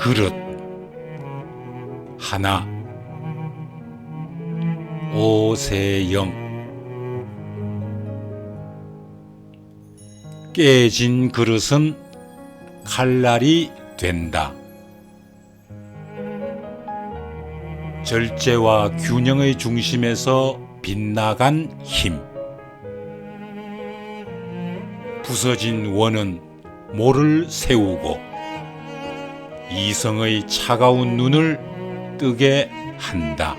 그릇 하나 오세영 깨진 그릇은 칼날이 된다. 절제와 균형의 중심에서 빗나간 힘. 부서진 원은 모를 세우고 이성의 차가운 눈을 뜨게 한다.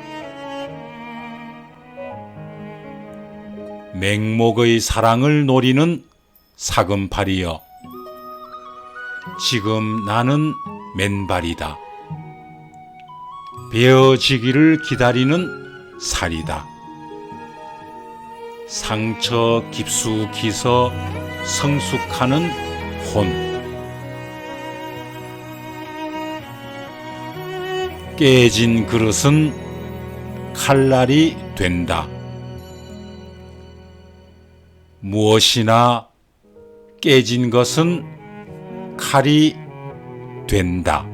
맹목의 사랑을 노리는 사금팔이여. 지금 나는 맨발이다. 베어지기를 기다리는 살이다. 상처 깊숙이서 성숙하는 혼. 깨진 그릇은 칼날이 된다. 무엇이나 깨진 것은 칼이 된다.